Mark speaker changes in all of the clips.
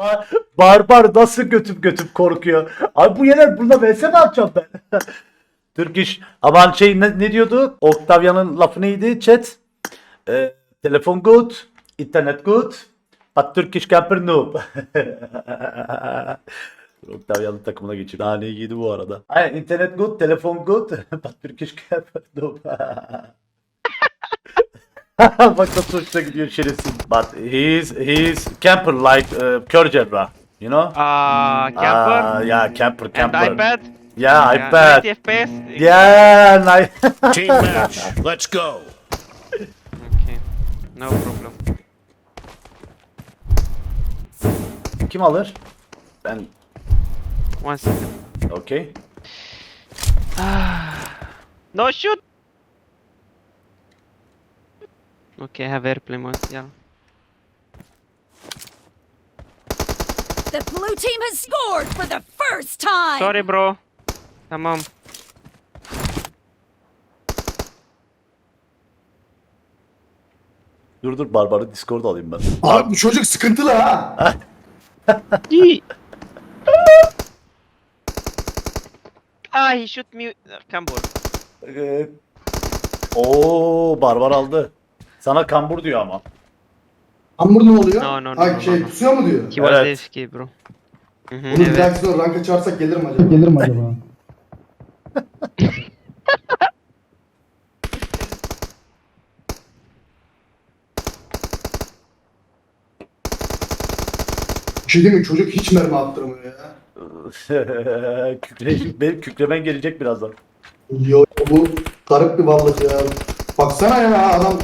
Speaker 1: Bar- Barbar nasıl götüp götüp korkuyor. Abi bu yener burada vs mi atacağım ben? Türk iş. Aman şey ne, ne diyordu? Octavian'ın lafı neydi chat? Ee, telefon good, internet good, but Turkish camper noob. Octavian'ın takımına geçip. Daha ne giydi bu arada. Aynen internet good, telefon good, but Turkish camper noob. Bak nasıl hoşuna gidiyor şerefsiz. But he's he's camper like uh, kör cerrah. You know?
Speaker 2: Ah, camper.
Speaker 1: Ah, yeah, camper,
Speaker 2: and
Speaker 1: camper.
Speaker 2: iPad.
Speaker 1: Yeah,
Speaker 2: Yeah,
Speaker 1: iPad.
Speaker 2: 90 FPS.
Speaker 1: Yeah, nice.
Speaker 3: Team match. Let's go.
Speaker 2: Okay. No problem.
Speaker 1: Kim alır? Ben,
Speaker 2: One second.
Speaker 1: okay.
Speaker 2: No shoot. Okay, I have airplane. Yeah.
Speaker 4: The blue team has scored for the first time.
Speaker 2: Sorry, bro. Tamam.
Speaker 1: Dur dur Barbar'ı Discord alayım ben.
Speaker 5: Abi bu çocuk sıkıntılı ha.
Speaker 2: Yee. ah, he shoot me. Kambur.
Speaker 1: Ee, Oo, Barbar aldı. Sana kambur diyor ama.
Speaker 5: Hamur ne oluyor?
Speaker 2: No, no, no,
Speaker 5: Ay
Speaker 2: no,
Speaker 5: şey
Speaker 2: no.
Speaker 5: pusuyor mu diyor?
Speaker 2: He was
Speaker 1: Evet.
Speaker 2: AFK, bro. Mhm,
Speaker 5: Bunu bir
Speaker 2: evet.
Speaker 5: dahakisine ranka çağırsak gelir mi acaba? Gelir mi acaba? Bir şey değil mi? Çocuk hiç mermi attırmıyor ya.
Speaker 1: Kükre, benim kükremen gelecek birazdan.
Speaker 5: Yo bu garip bir varlık ya. Baksana ya adam.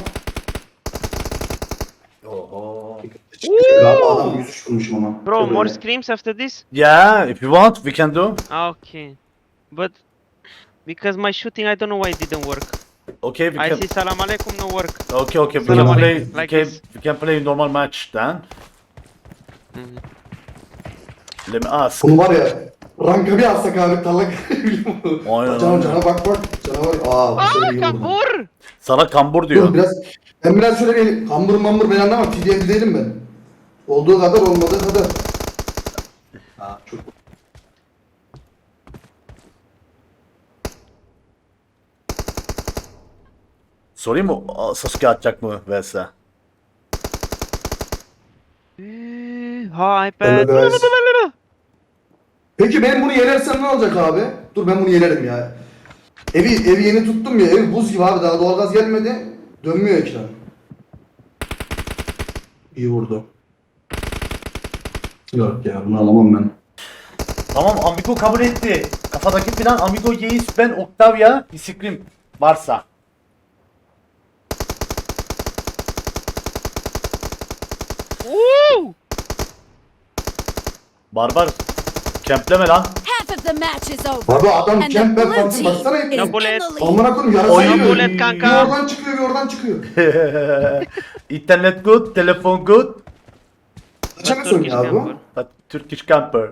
Speaker 1: Oho.
Speaker 5: Abi adam 103 vurmuşum ama.
Speaker 2: Bro, more screams after this?
Speaker 1: Yeah, if you want, we can do.
Speaker 2: Ah, okay. But because my shooting, I don't know why it didn't work.
Speaker 1: Okay, we
Speaker 2: I
Speaker 1: can.
Speaker 2: see salam alaikum no work.
Speaker 1: Okay, okay, we
Speaker 2: Salam
Speaker 1: can play.
Speaker 2: alaikum,
Speaker 1: We
Speaker 2: like
Speaker 1: can,
Speaker 2: this.
Speaker 1: we can play normal match then.
Speaker 2: Mhm.
Speaker 1: Let me ask.
Speaker 5: Bunu var ya ranka bir alsak abi talak.
Speaker 1: Aynen,
Speaker 5: Cana
Speaker 1: aynen.
Speaker 5: cana bak bak. Cana bak. Aa bu
Speaker 2: Ah,
Speaker 5: sefer iyi vurdu.
Speaker 2: Kambur!
Speaker 1: Sana kambur
Speaker 5: Dur
Speaker 1: diyor.
Speaker 5: biraz. Ben biraz şöyle bir kambur mambur ben anlamam. TDM değilim ben. Olduğu kadar olmadığı kadar. Ha çok.
Speaker 1: Sorayım mı? Aa, Sasuke atacak mı
Speaker 2: iPad.
Speaker 5: Hello, guys. Peki ben bunu yenersem ne olacak abi? Dur ben bunu yenerim ya. Evi evi yeni tuttum ya. Ev buz gibi abi daha doğalgaz gelmedi. Dönmüyor ekran. İyi vurdu. Yok ya bunu alamam ben.
Speaker 1: Tamam Amigo kabul etti. Kafadaki plan Amigo Yeis ben Octavia Isikrim varsa.
Speaker 2: Woo!
Speaker 1: Barbar kempleme lan.
Speaker 4: Half of the match is over.
Speaker 5: Abi adam
Speaker 4: and the
Speaker 5: camp ben
Speaker 4: blue
Speaker 5: fansı
Speaker 4: team
Speaker 5: baksana
Speaker 4: is in
Speaker 2: bullet.
Speaker 4: the lead.
Speaker 5: Amına koyayım yarasa
Speaker 1: Oy.
Speaker 5: yiyor.
Speaker 2: Bullet
Speaker 5: Bir
Speaker 2: kanka.
Speaker 5: oradan çıkıyor bir oradan çıkıyor.
Speaker 1: İnternet good, telefon good,
Speaker 5: Kaça ne
Speaker 2: Turkish
Speaker 5: söylüyor abi bu?
Speaker 1: but Turkish camper.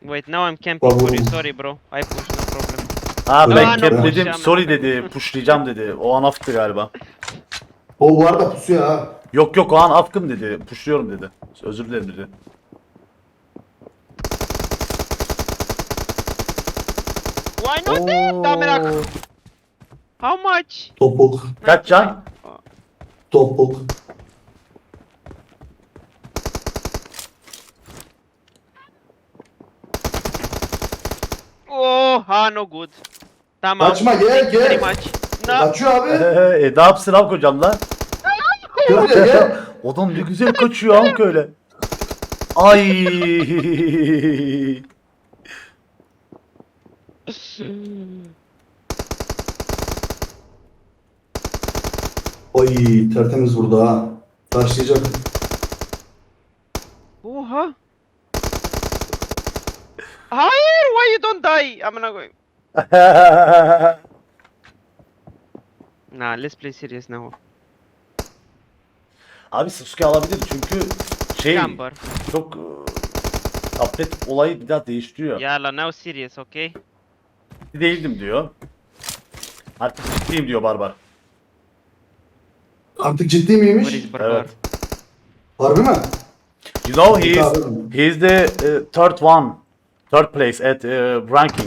Speaker 2: Wait, now I'm camping for you. Sorry, bro. I push, no problem.
Speaker 1: Ha
Speaker 2: No,
Speaker 1: ben
Speaker 2: no,
Speaker 1: kempledim,
Speaker 2: pushlayacağım.
Speaker 1: sorry dedi, pushlayacağım dedi. O an aftı galiba.
Speaker 5: O bu arada pusuyor ha.
Speaker 1: Yok yok o an afkım dedi, pushluyorum dedi. Özür dilerim dedi.
Speaker 2: Why not that? Damerak. How much?
Speaker 5: Topuk.
Speaker 1: Kaç can?
Speaker 5: Topuk.
Speaker 2: Oh, ha, no good. Tamam.
Speaker 5: Kaçma, gel,
Speaker 2: Thank you
Speaker 5: gel.
Speaker 2: very much. No.
Speaker 5: Kaçıyor abi.
Speaker 1: e, ne yapsın Amk hocam lan?
Speaker 5: Gel buraya gel.
Speaker 1: Adam ne güzel kaçıyor Amk öyle. Ay.
Speaker 5: Ay tertemiz vurdu ha. Taşlayacak.
Speaker 2: Oha. Hayır, why you don't die? I'm not going. Nah, let's play serious now.
Speaker 1: Abi Sasuke alabilir çünkü şey
Speaker 2: Camper.
Speaker 1: çok e, tablet olayı bir daha değiştiriyor.
Speaker 2: Yalla, now serious, okay?
Speaker 1: Değildim diyor. Artık ciddiyim diyor Barbar.
Speaker 5: Artık ciddi miymiş?
Speaker 2: is Barbar?
Speaker 1: Evet.
Speaker 5: Harbi mi?
Speaker 1: You know he is he is the uh, third one, third place at uh, ranking.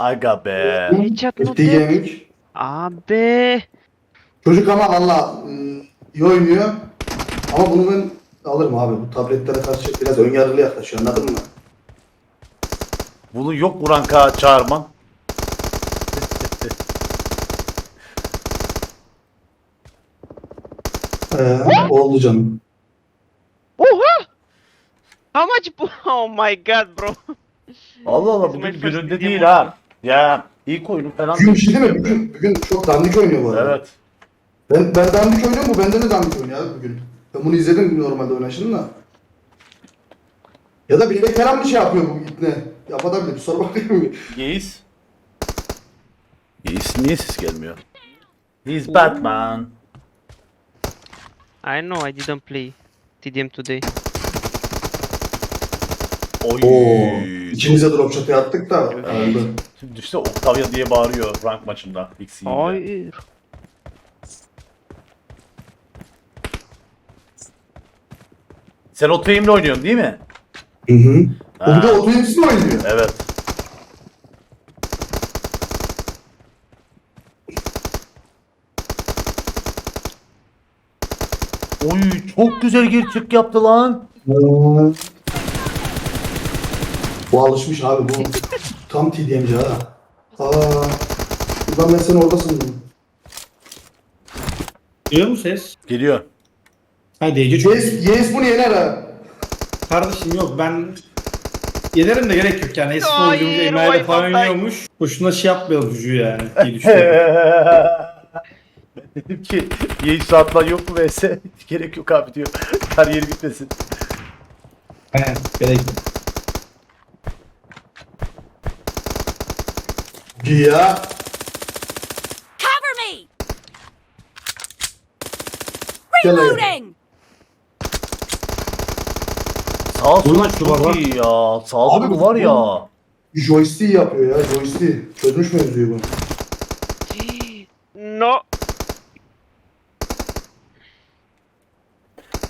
Speaker 1: Aga be.
Speaker 2: Headshot
Speaker 5: FT
Speaker 2: dead.
Speaker 5: Gaming.
Speaker 2: Abi.
Speaker 5: Çocuk ama valla ım, iyi oynuyor. Ama bunu ben alırım abi. Bu tabletlere karşı biraz önyargılı yaklaşıyor anladın mı?
Speaker 1: Bunu yok Buranka çağırman.
Speaker 5: Ee, oldu canım.
Speaker 2: Oha! How much? bu- Oh my god bro.
Speaker 1: Allah Allah bugün gününde değil ha. Ya ilk oyunu falan.
Speaker 5: Bugün bir şey değil mi? Bugün, bugün çok dandik oynuyor bu arada.
Speaker 1: Evet.
Speaker 5: Ben, ben dandik oynuyorum bu benden de dandik oynuyor abi bugün. Ben bunu izledim normalde oynayışını da. Ya da bilerek falan bir şey yapıyor bu ne? Yapabilir bir sor bakayım.
Speaker 1: Yeis. Yeis niye ses gelmiyor? He's Batman.
Speaker 2: I know I didn't play TDM today.
Speaker 1: Oy.
Speaker 5: Oo. İkimize drop shot'ı attık da oldu.
Speaker 1: Şimdi düşse Octavia diye bağırıyor rank maçında. De.
Speaker 2: Hayır.
Speaker 1: Sen o team'le oynuyorsun değil mi?
Speaker 5: Hı hı.
Speaker 1: Ha.
Speaker 5: O bir de otobüsü mi oynuyor?
Speaker 1: Evet. Oy çok güzel gir çık yaptı lan.
Speaker 5: Bu alışmış abi bu. Tam TDM'ci ha. Aa. Buradan ben seni orada sandım.
Speaker 6: Duyuyor mu ses?
Speaker 1: Geliyor.
Speaker 6: Ha DC çok.
Speaker 5: Yes, yes bunu yener ha.
Speaker 6: Kardeşim yok ben yenerim de gerek yok yani eski
Speaker 2: Hayır,
Speaker 6: oyuncu
Speaker 2: vay
Speaker 6: Emel'de falan
Speaker 2: patay.
Speaker 6: oynuyormuş. Boşuna şey yapmayalım çocuğu yani diye düşünüyorum.
Speaker 1: ben dedim ki yayın saatler yok mu vs? Gerek yok abi diyor. Kariyeri bitmesin.
Speaker 6: He, gerek yok.
Speaker 5: Ya.
Speaker 4: Cover me!
Speaker 5: Gel.
Speaker 4: Reloading!
Speaker 1: Sağ sol
Speaker 6: Bunlar şu var
Speaker 1: çok
Speaker 6: lan.
Speaker 1: iyi ya. Sağ
Speaker 5: Abi
Speaker 1: sol
Speaker 5: bu-
Speaker 1: var ya.
Speaker 5: Joystick yapıyor ya joystick. Çözmüş mevzuyu bu.
Speaker 2: No.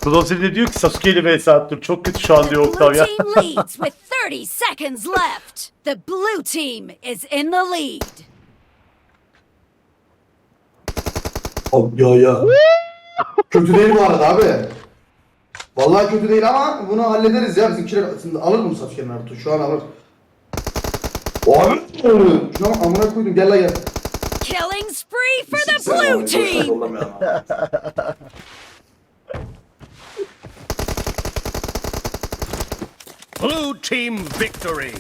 Speaker 1: Klozil de diyor ki Sasuke ile vs attım. Çok kötü şu an
Speaker 4: The
Speaker 1: diyor
Speaker 4: blue
Speaker 1: Octavia.
Speaker 4: team leads with 30 seconds left. The blue team is in the lead.
Speaker 5: Al, ya ya. kötü değil bu arada abi. Vallahi kötü değil ama bunu hallederiz ya bizimkiler şimdi alır bunu Sasuke Naruto şu an alır. Abi şuna bak, amına koydum gel la gel.
Speaker 4: Killing spree for the blue team!
Speaker 5: yollamayalım abi.
Speaker 3: Blue team victory.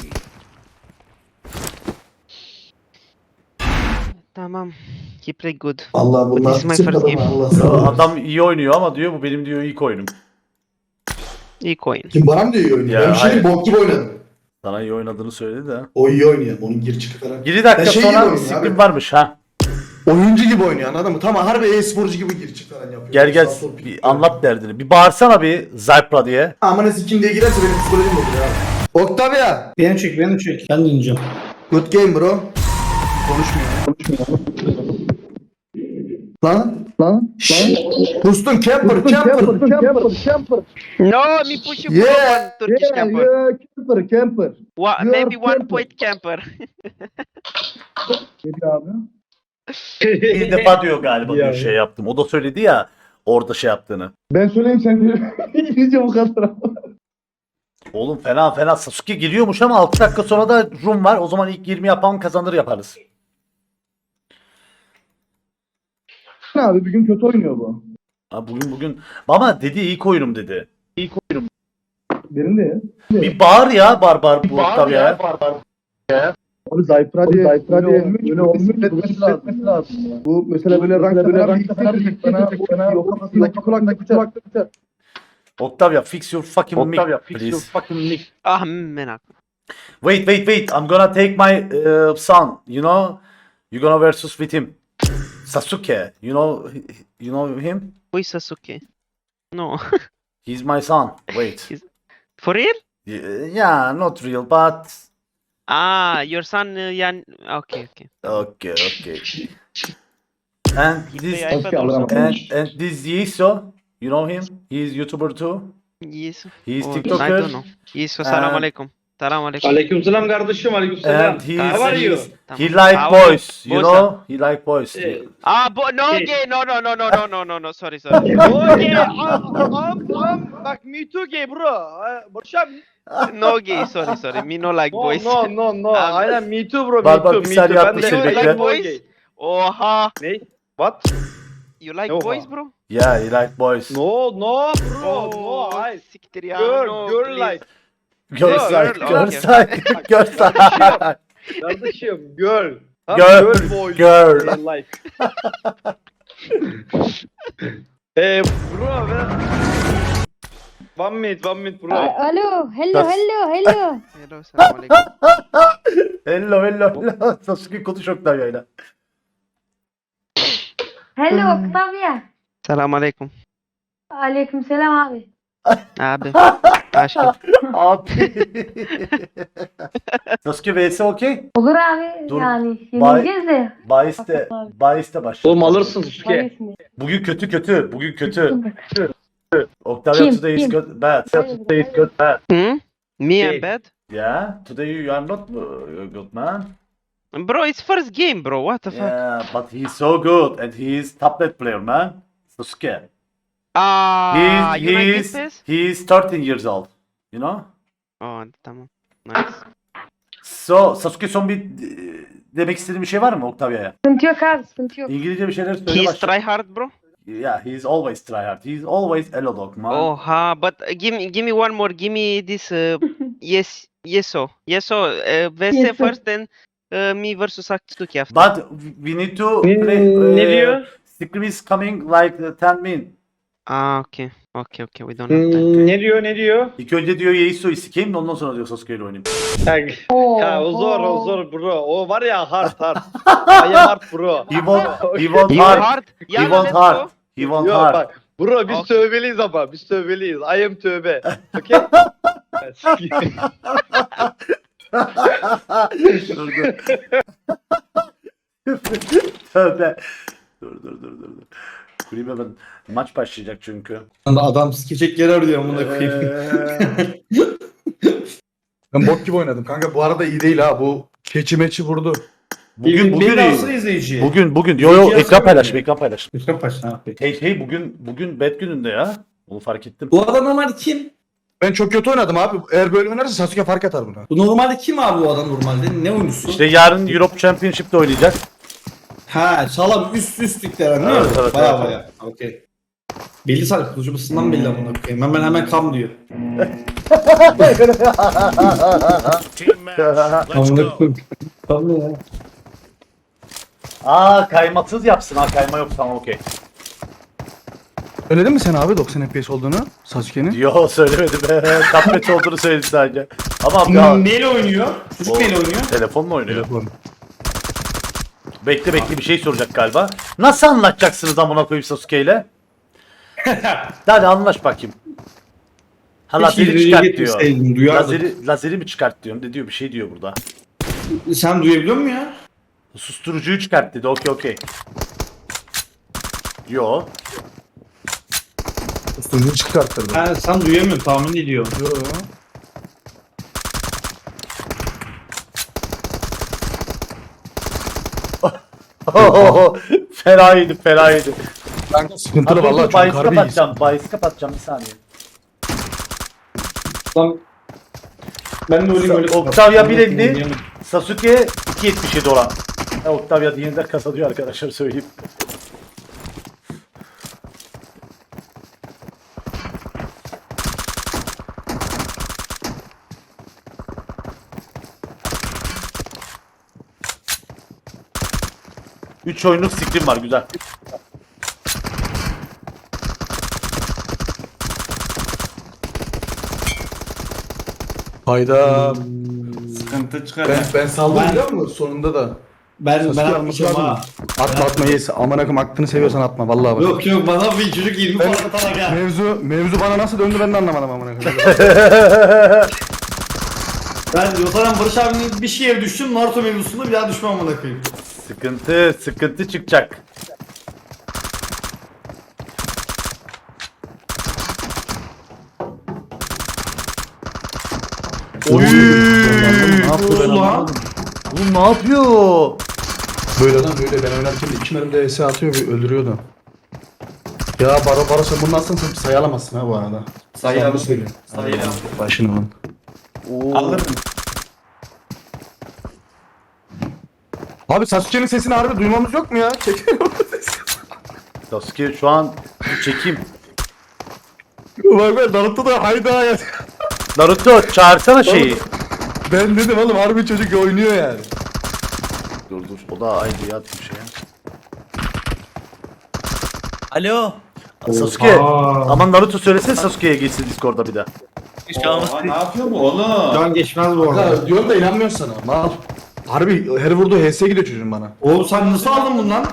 Speaker 2: Tamam. He played good.
Speaker 5: Allah bunlar
Speaker 2: This is my first game.
Speaker 5: Allah sağ
Speaker 1: Adam iyi oynuyor ama diyor bu benim diyor ilk oyunum.
Speaker 2: İyi coin.
Speaker 5: Kim bana mı diyor iyi oynuyor?
Speaker 1: Ya,
Speaker 5: ben bir şey
Speaker 1: hayır.
Speaker 5: diyeyim, bok gibi oynadım.
Speaker 1: Sana iyi oynadığını söyledi de.
Speaker 5: O iyi oynuyor. Onun gir çıkı falan.
Speaker 1: 7 dakika
Speaker 5: Ya şey gibi
Speaker 1: sonra
Speaker 5: oynuyor abi.
Speaker 1: varmış ha.
Speaker 5: Oyuncu gibi oynuyor anladın mı? Tamam harbi e-sporcu gibi gir çık falan yapıyor.
Speaker 1: Gel gel
Speaker 5: Sağ sol pik
Speaker 1: bir anlat derdini. Bir bağırsana bir Zypra diye.
Speaker 5: Amına sikim diye girerse benim psikolojim bozulur ya. Octavia.
Speaker 6: Beni çek beni çek. Ben dinleyeceğim.
Speaker 5: Good game bro. Konuşmuyor. Konuşmuyor. Lan lan lan. Dostum camper camper camper.
Speaker 2: No, me push you
Speaker 5: Yeah,
Speaker 2: one Turkish
Speaker 5: yeah,
Speaker 2: camper.
Speaker 5: yeah, camper camper. You
Speaker 2: maybe one
Speaker 5: camper.
Speaker 2: point camper.
Speaker 5: Ne diyor abi?
Speaker 1: Bir defa diyor galiba diyor
Speaker 6: Yani.
Speaker 1: şey yaptım. O da söyledi ya orada şey yaptığını.
Speaker 5: Ben söyleyeyim sen söyle. İyice bu kadar.
Speaker 1: Oğlum fena fena Sasuke geliyormuş ama 6 dakika sonra da Rum var. O zaman ilk 20 yapan kazanır yaparız.
Speaker 5: Abi bir gün kötü oynuyor bu.
Speaker 1: Ha, bugün bugün ama dedi ilk oyunum dedi.
Speaker 5: Benim de ya.
Speaker 1: Bir bağır ya barbar bu Octavia'ya.
Speaker 5: Abi Zaypra diye Zaypra diye öyle olmuş etmesi lazım. lazım. Bu mesela böyle rankta böyle rankta falan bir bana bana yok kafasındaki kulaklık biter.
Speaker 1: Octavia fix your fucking mic please.
Speaker 2: Ah, menak.
Speaker 1: Wait wait wait I'm gonna take my uh, son you know you gonna versus with him. Sasuke you know you know him?
Speaker 2: Who is Sasuke? No.
Speaker 1: He's my son. Wait.
Speaker 2: For real?
Speaker 1: Yeah, not real but
Speaker 2: Ah, your son uh, Yan. Okay, okay.
Speaker 1: Okay, okay. And this
Speaker 2: play iPad
Speaker 1: and and this Yiso, you know him? He's YouTuber too.
Speaker 2: Yes.
Speaker 1: He's
Speaker 2: Oh, I
Speaker 1: TikToker.
Speaker 2: don't know. Yes. Salam
Speaker 1: Uh,
Speaker 2: alaikum. Salam alaikum.
Speaker 6: Aleykümselam kardeşim aleykümselam.
Speaker 1: And he's,
Speaker 6: How are you?
Speaker 1: he's
Speaker 2: Tamam.
Speaker 1: he like
Speaker 2: How-
Speaker 1: boys, you
Speaker 2: boys
Speaker 1: know? He like boys.
Speaker 2: Ah, bo- no,
Speaker 6: Hey.
Speaker 2: gay. No, no, no, no, no, no, no, no. Sorry, sorry.
Speaker 7: Okay, am, am, am, bak me too gay bro. Uh, Barış abi.
Speaker 2: no gay. Sorry, sorry. Me no like
Speaker 7: No,
Speaker 2: boys.
Speaker 7: no, no, no.
Speaker 2: Am-
Speaker 7: Aynen me too bro, me
Speaker 1: Bak, bak,
Speaker 7: too,
Speaker 1: bir
Speaker 7: me
Speaker 1: saniye
Speaker 7: too. Ben
Speaker 1: yapmışsın,
Speaker 7: de
Speaker 2: bekle.
Speaker 7: like
Speaker 2: Boys?
Speaker 7: gay.
Speaker 2: Oha.
Speaker 7: Ne? What?
Speaker 2: You like
Speaker 7: Oha.
Speaker 2: boys, bro?
Speaker 1: Yeah, he like boys.
Speaker 7: No, no bro,
Speaker 2: Oh,
Speaker 7: no, hayır.
Speaker 2: Siktir ya.
Speaker 7: Girl,
Speaker 2: no,
Speaker 7: girl
Speaker 2: please.
Speaker 7: like.
Speaker 1: Girl, side,
Speaker 2: girl
Speaker 1: side.
Speaker 7: Kardeşim, girl. Ha,
Speaker 1: Girl,
Speaker 7: boy.
Speaker 1: girl.
Speaker 7: Like. Eh bro, ben... One minute, one minute bro.
Speaker 8: Hello, hello, hello, hello.
Speaker 2: Hello, salam alaikum.
Speaker 1: hello, hello, hello. Sasuke konuş Octavia'yla.
Speaker 8: Hello Octavia.
Speaker 2: Salam alaikum.
Speaker 8: Aleykümselam abi.
Speaker 2: Abi. Aşkım.
Speaker 1: Abi. Sasuke vs okey.
Speaker 8: Olur abi
Speaker 1: Dur,
Speaker 8: yani
Speaker 1: bay-
Speaker 8: yenileceğiz de.
Speaker 1: Bahis de, bahis de başladı.
Speaker 7: Oğlum alırsın
Speaker 8: mi?
Speaker 1: Bugün kötü kötü, bugün kötü. Octavia
Speaker 8: Kim,
Speaker 1: today is
Speaker 8: kim?
Speaker 1: good, bad. Today is good, bad.
Speaker 2: Hmm? Me
Speaker 7: Hey.
Speaker 2: and bad?
Speaker 1: Yeah, today you are not uh, good man.
Speaker 2: Bro, it's first game, bro. What the fuck?
Speaker 1: Yeah, but he's so good and he's tablet player man. Sasuke.
Speaker 2: Ah,
Speaker 1: He's,
Speaker 2: you
Speaker 1: he's,
Speaker 2: this
Speaker 1: he's 13 years old. You know?
Speaker 2: Oh, tamam. Nice.
Speaker 1: So, Sasuke son bir e, demek istediğin bir şey var mı Octavia'ya?
Speaker 8: Sıkıntı yok abi sıkıntı yok.
Speaker 1: İngilizce bir şeyler söyle
Speaker 2: He's
Speaker 1: başla.
Speaker 2: try hard, bro.
Speaker 1: Yeah, he's always try hard. He's always elo dog man.
Speaker 2: Oh, ha, but uh, give me, give me one more. Give me this. Uh, yes, yeso, yeso. Uh, VS
Speaker 8: Yeso.
Speaker 2: first, then uh, me versus Aksuki after.
Speaker 1: But we need to
Speaker 7: Ne,
Speaker 1: play.
Speaker 7: ne
Speaker 1: uh,
Speaker 7: diyor?
Speaker 1: Scream is coming like uh, 10 min.
Speaker 2: Ah, okay, okay, okay. We don't have time.
Speaker 7: Hmm, ne diyor, ne diyor?
Speaker 1: İlk önce diyor Yeiso'yu sikeyim de ondan sonra diyor Sasuke ile oynayayım.
Speaker 7: Ya, ya o zor, o zor bro. O var ya hard hard. I am hard bro.
Speaker 1: He want, he want
Speaker 2: You
Speaker 1: hard.
Speaker 2: hard?
Speaker 1: He
Speaker 2: Yeah,
Speaker 1: want
Speaker 2: let's
Speaker 1: hard.
Speaker 2: go.
Speaker 1: He want
Speaker 7: Yok
Speaker 1: hard.
Speaker 7: bak. Bro biz
Speaker 2: Okay.
Speaker 7: tövbeliyiz ama. Biz tövbeliyiz. I am tövbe. Okay?
Speaker 1: dur dur. Tövbe. Dur dur dur dur. dur. Kulübe ben maç başlayacak çünkü.
Speaker 6: Adam skecek yer arıyor amına koyayım.
Speaker 5: Ben bok gibi oynadım. Kanka bu arada iyi değil ha. Bu keçi meçi vurdu.
Speaker 1: bugün bugün
Speaker 6: Beni alsın
Speaker 1: iyi.
Speaker 6: izleyiciye.
Speaker 1: Bugün bugün yo yo ekran
Speaker 6: yazsana
Speaker 1: paylaş
Speaker 6: beni.
Speaker 1: ekran paylaş.
Speaker 6: Lütfen paşa. ha, peki.
Speaker 1: Hey hey bugün bugün bad gününde ya. Onu fark ettim.
Speaker 6: Bu adam normalde kim?
Speaker 5: Ben çok kötü oynadım abi. Eğer böyle oynarsa Sasuke fark atar buna.
Speaker 6: Bu normalde kim abi bu adam normalde? Ne oyuncusu?
Speaker 1: İşte yarın Europe Championship'te oynayacak.
Speaker 6: Ha salam üst üst liglerden değil
Speaker 1: Evet,
Speaker 6: mi?
Speaker 1: evet,
Speaker 6: baya
Speaker 1: evet,
Speaker 6: baya. Okey. Belli sadece kılıcımısından belli amına koyayım. Hemen hemen kam diyor.
Speaker 3: Team match. Let's
Speaker 6: Amına
Speaker 3: go.
Speaker 6: koyayım. Kam ne ya?
Speaker 1: Aa kaymasız yapsın ha kayma yok tamam okey.
Speaker 5: Söyledin mi sen abi 90 FPS olduğunu Sasuke'nin?
Speaker 1: Yo söylemedim. Tablet olduğunu söyledi sadece. Ama ya
Speaker 6: Neyle oynuyor? Çocuk
Speaker 1: O-
Speaker 6: neyle oynuyor?
Speaker 1: telefonla oynuyor. Bekle bekle bir şey soracak galiba. Nasıl anlaşacaksınız amına koyayım Sasuke ile? Hadi anlaş bakayım. Ha lazeri
Speaker 6: ileriye
Speaker 1: çıkart diyor.
Speaker 6: duyardık.
Speaker 1: Lazeri, lazeri mi çıkart diyorum. Ne diyor bir şey diyor burada.
Speaker 6: Sen duyabiliyor musun ya?
Speaker 1: Susturucuyu çıkart dedi. Okey okey. Yo.
Speaker 5: Üstünü çıkarttırdı.
Speaker 6: Ha, sen duyamıyorsun tahmin ediyorum.
Speaker 5: Yo.
Speaker 1: fenaydı fenaydı.
Speaker 5: Kanka sıkıntılı
Speaker 1: Abi,
Speaker 5: vallahi
Speaker 1: dur,
Speaker 5: çok
Speaker 1: bahis
Speaker 5: harbi iyiyiz.
Speaker 1: kapatacağım. Bahis kapatacağım bir saniye.
Speaker 6: Lan ben de öyle.
Speaker 1: Octavia 1.50.
Speaker 6: Oynayamam.
Speaker 1: Sasuke 2.77 olan. E, Octavia yeniden kazanıyor arkadaşlar söyleyeyim. Üç oyunluk sikrim var güzel.
Speaker 5: Hayda.
Speaker 6: Sıkıntı çıkar.
Speaker 5: Ben, ben saldım
Speaker 6: Ben-
Speaker 5: biliyor musun sonunda da.
Speaker 6: Ben ben atmışım ha.
Speaker 5: Atma atma yes. Aman akım aklını seviyorsan atma vallahi bak.
Speaker 6: Yok yok bana bir çocuk 20
Speaker 5: Ben-
Speaker 6: puan atalak ha.
Speaker 5: Mevzu mevzu bana nasıl döndü ben de anlamadım amına koyayım.
Speaker 6: Ben Yotaran Barış abinin bir şeye düştüm. Naruto mevzusunda bir daha düşmem amına koyayım.
Speaker 1: Sıkıntı, sıkıntı çıkacak. Oy!
Speaker 5: Ne yapıyor ben
Speaker 6: Ulan.
Speaker 5: anlamadım.
Speaker 1: Oğlum ne yapıyor?
Speaker 5: Böyle lan böyle ben oynarken iki mermi de ES atıyor öldürüyordu. Ya Baro Baro sen bunu nasıl sen sayı alamazsın ha bu arada.
Speaker 6: Sayı al.
Speaker 5: Başını lan.
Speaker 1: Oo.
Speaker 6: Alırım.
Speaker 5: Abi Sasuke'nin sesini harbi duymamız yok mu ya? Çekin.
Speaker 1: Sasuke şu an çekim.
Speaker 5: Bak ben Naruto da hayda ya.
Speaker 1: Naruto çağırsana şeyi.
Speaker 5: Ben dedim oğlum harbi çocuk oynuyor yani.
Speaker 1: Dur dur o da aynı ya bir şey.
Speaker 9: Alo.
Speaker 1: Sasuke.
Speaker 6: Oha.
Speaker 1: Aman Naruto söylesene Sasuke'ye geçsin Discord'da bir daha.
Speaker 9: Şu
Speaker 7: ne yapıyor bu oğlum?
Speaker 6: Can geçmez bu arada.
Speaker 5: Diyorum da inanmıyorsun sana. Mal. Harbi her vurduğu HS gidiyor çocuğun bana.
Speaker 6: Oğlum sen nasıl aldın bundan?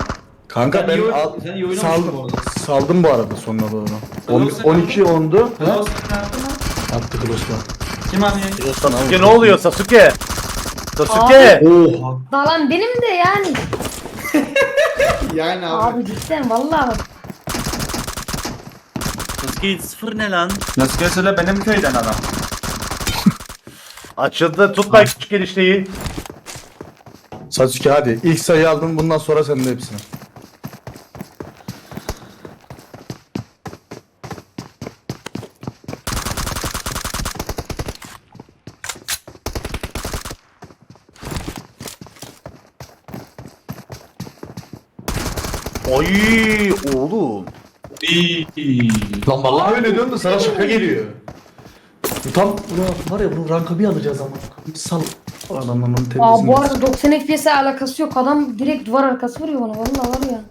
Speaker 5: Kanka
Speaker 6: Sen
Speaker 5: ben
Speaker 6: iyi oyn-
Speaker 5: al,
Speaker 6: sen iyi oynamışsın bu
Speaker 5: saldım,
Speaker 6: arada.
Speaker 5: saldım bu arada sonuna doğru. On-
Speaker 7: Klos'u
Speaker 5: 12 ondu. Ha?
Speaker 7: ne yaptı lan?
Speaker 5: Attı Klos'la.
Speaker 7: Kim anlıyor?
Speaker 1: Sasuke ne oluyor Sasuke? Sasuke.
Speaker 6: Oha.
Speaker 8: Dalan benim de yani.
Speaker 6: Yani abi.
Speaker 8: Abi cidden vallahi bak.
Speaker 9: Sasuke sıfır ne lan?
Speaker 7: Nasıl söyle benim köyden adam.
Speaker 1: Açıldı tutma küçük enişteyi.
Speaker 5: Sasuke hadi ilk sayı aldın bundan sonra senin de hepsini.
Speaker 1: Oy oğlum.
Speaker 5: Lan vallahi öyle diyorsun da sana şaka geliyor. Tam buna var ya bunu ranka bir alacağız ama. Sal. Adamların.
Speaker 8: Aa bu arada 90 FPS'e alakası yok. Adam direkt duvar arkası vuruyor bana. Vallahi var ya.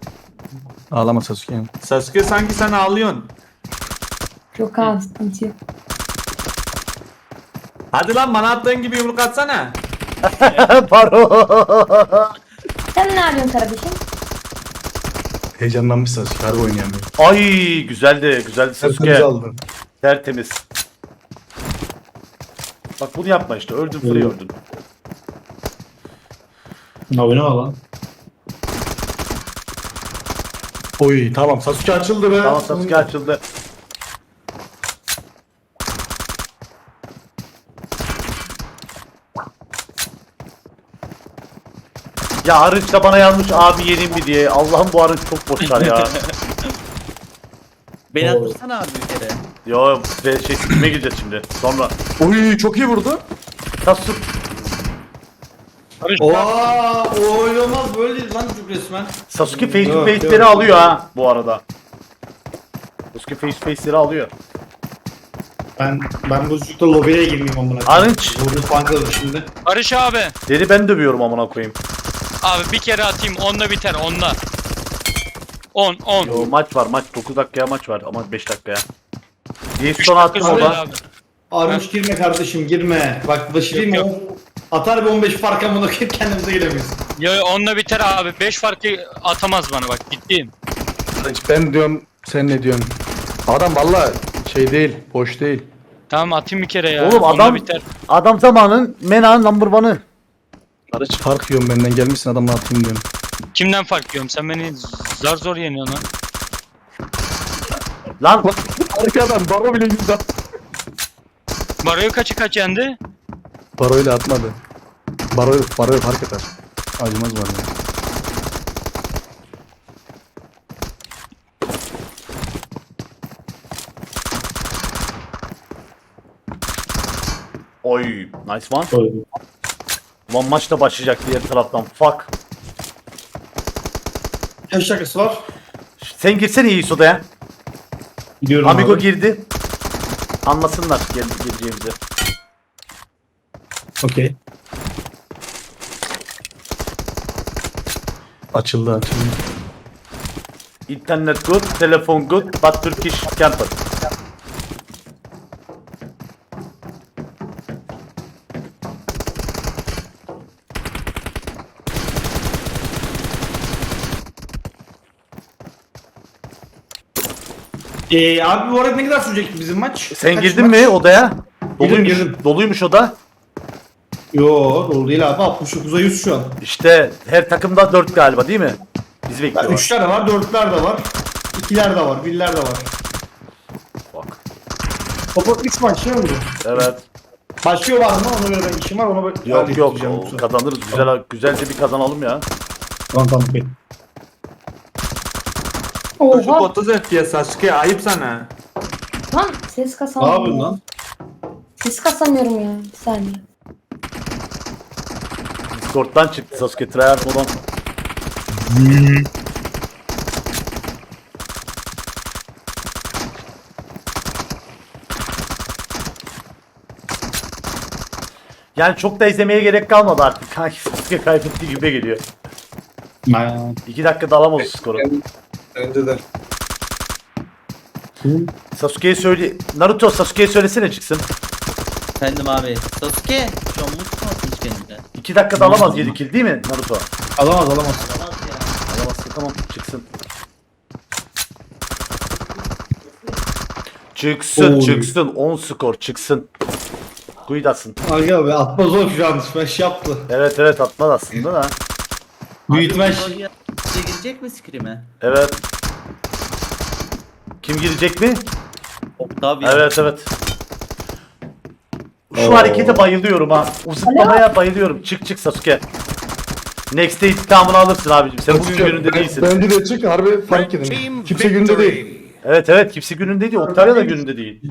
Speaker 5: Ağlama Sasuke.
Speaker 7: Sasuke sanki sen ağlıyorsun.
Speaker 8: Yok abi sıkıntı yok.
Speaker 7: Hadi lan bana attığın gibi yumruk atsana.
Speaker 1: Paro.
Speaker 8: Sen ne yapıyorsun kardeşim?
Speaker 5: Heyecanlanmış Sasuke harbi oynayamıyor.
Speaker 1: Ay güzeldi güzeldi Sasuke.
Speaker 5: aldın.
Speaker 1: Tertemiz. Bak bunu yapma işte öldün free öldün.
Speaker 6: Ne oynama lan.
Speaker 5: Oy tamam Sasuke açıldı be.
Speaker 1: Tamam Sasuke açıldı. Ya Arınç da bana yazmış abi yeneyim mi diye. Allah'ım bu Arınç çok boşlar ya.
Speaker 9: Beni attırsana abi bir kere.
Speaker 1: Yo şey kime gireceğiz şimdi. Sonra.
Speaker 5: Oy çok iyi vurdu.
Speaker 1: Sasuke.
Speaker 6: Oha o öyle olmaz böyle değil lan çocuk resmen.
Speaker 1: Sasuke face to
Speaker 6: Yok,
Speaker 1: face'leri
Speaker 6: yok.
Speaker 1: alıyor ha bu arada. Sasuke face to face'leri alıyor.
Speaker 6: Ben ben bu çocukta lobiye girmeyeyim amına.
Speaker 1: Arınç.
Speaker 6: Lobi bankaları şimdi.
Speaker 10: Barış abi.
Speaker 1: Deri ben dövüyorum amına koyayım.
Speaker 10: Abi bir kere atayım onunla biter onunla. 10 10.
Speaker 1: Yo, maç var maç 9 dakikaya maç var ama 5 dakikaya.
Speaker 10: 3
Speaker 1: sonra attım
Speaker 10: süre
Speaker 1: orada.
Speaker 10: abi.
Speaker 6: Arınç girme kardeşim girme. Bak başlayayım
Speaker 10: Yok,
Speaker 6: mı? Atar bir 15 fark amına koyayım kendimize gelemeyiz.
Speaker 10: Yo yo, onunla biter abi. 5 farkı atamaz bana bak ciddiyim.
Speaker 5: Ben diyorum sen ne diyorsun? Adam valla şey değil boş değil.
Speaker 10: Tamam atayım bir kere ya.
Speaker 1: Oğlum
Speaker 10: Onunla
Speaker 1: adam
Speaker 10: biter.
Speaker 1: adam zamanın Mena'nın number one'ı.
Speaker 5: Hiç fark yiyorum benden gelmişsin adamla atayım diyorum.
Speaker 10: Kimden fark yiyorum? Sen beni zar zor yeniyorsun lan.
Speaker 1: Lan
Speaker 5: Arkadan baro bile yüzde
Speaker 10: Baroyu kaçı kaç yendi?
Speaker 5: Baro ile atmadı. Baro baro fark eder. Acımaz var ya.
Speaker 1: oy nice one. Ulan maç da başlayacak diğer taraftan. Fuck.
Speaker 6: Kaç şakası var?
Speaker 1: Sen girsene iyi sodaya.
Speaker 6: Gidiyorum
Speaker 1: Amigo
Speaker 6: abi.
Speaker 1: girdi. Anlasınlar gel gireceğimizi.
Speaker 6: Okey.
Speaker 5: Açıldı açıldı.
Speaker 1: İnternet good, telefon good, but Turkish camper.
Speaker 6: Ee, abi bu arada ne kadar sürecek bizim maç?
Speaker 1: Sen
Speaker 6: Kaç
Speaker 1: girdin
Speaker 6: maç?
Speaker 1: mi odaya? Doluymuş,
Speaker 6: girdim.
Speaker 1: doluymuş oda.
Speaker 6: Yo doğru değil abi 69'a 100 şu an.
Speaker 1: İşte her takımda 4 galiba değil mi? Bizi
Speaker 6: Yani
Speaker 1: bekliyor.
Speaker 6: üçler de var, dörtler de var. İkiler de var, birler de var.
Speaker 1: Bak.
Speaker 6: Topu 3 başlıyor mu?
Speaker 1: Evet.
Speaker 6: Başlıyor var mı? Ona göre ben işim var ona bak.
Speaker 1: Yok yok o, kazanırız. Güzel güzelce bir kazanalım ya.
Speaker 6: Tamam tamam. okey.
Speaker 8: Oha
Speaker 3: 30 FPS Sasuke ayıp sana.
Speaker 8: lan ses
Speaker 6: Ne
Speaker 8: kasamıyorum.
Speaker 6: yapıyorsun lan?
Speaker 8: Ses kasamıyorum ya. Bir saniye.
Speaker 1: Discord'dan çıktı Sasuke Tryhard olan. Yani çok da izlemeye gerek kalmadı artık. Kanki Sasuke kaybettiği gibi geliyor.
Speaker 6: Aynen.
Speaker 1: 2 dakikada alamaz skoru.
Speaker 6: Bence de.
Speaker 1: Sasuke'ye söyle... Naruto Sasuke'ye söylesene çıksın.
Speaker 9: Efendim abi. Sasuke. Şu an mutlu mu hiç kendine?
Speaker 1: 2 dakikada alamaz 7 kill değil mi Naruto?
Speaker 6: Alamaz alamaz.
Speaker 9: Alamaz ya.
Speaker 1: Alamazsa tamam çıksın. Çıksın
Speaker 6: Oy.
Speaker 1: çıksın 10 skor çıksın. Guidasın.
Speaker 6: Aga be atmaz o şu an smash yaptı.
Speaker 1: Evet evet atmaz aslında da.
Speaker 6: Büyütmez.
Speaker 9: Oraya Size girecek mi Scream'e?
Speaker 1: Evet. Kim girecek mi?
Speaker 9: Octavia.
Speaker 1: Evet evet. Şu
Speaker 6: Oo.
Speaker 1: harekete bayılıyorum ha. O zıplamaya bayılıyorum. Çık çık Sasuke. Next day intikamını alırsın abicim. Sen bugün gününde değilsin.
Speaker 5: Bence de çık harbi fark edin. Kimse gününde değil.
Speaker 1: Evet evet kimse gününde değil. Octavia da gününde değil.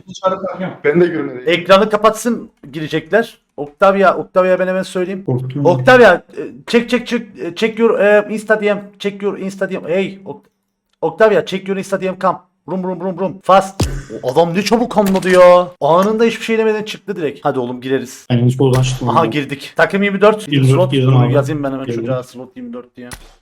Speaker 5: Ben de gününde değil.
Speaker 1: Ekranı kapatsın girecekler. Octavia, Octavia ben hemen söyleyeyim. Octavia, e, check check e, check your e, Insta DM, check your Insta DM. Hey, Oct- Octavia, check your Insta DM come. Rum rum rum rum. Fast. O adam ne çabuk anladı ya. Anında hiçbir şey demeden çıktı direkt. Hadi oğlum gireriz.
Speaker 6: Ben yanlış koldan çıktım.
Speaker 1: Aha girdik. Takım 24.
Speaker 6: 24
Speaker 1: slot
Speaker 6: girdim abi.
Speaker 1: yazayım ben hemen
Speaker 6: Girdim.
Speaker 1: çocuğa slot 24 diye.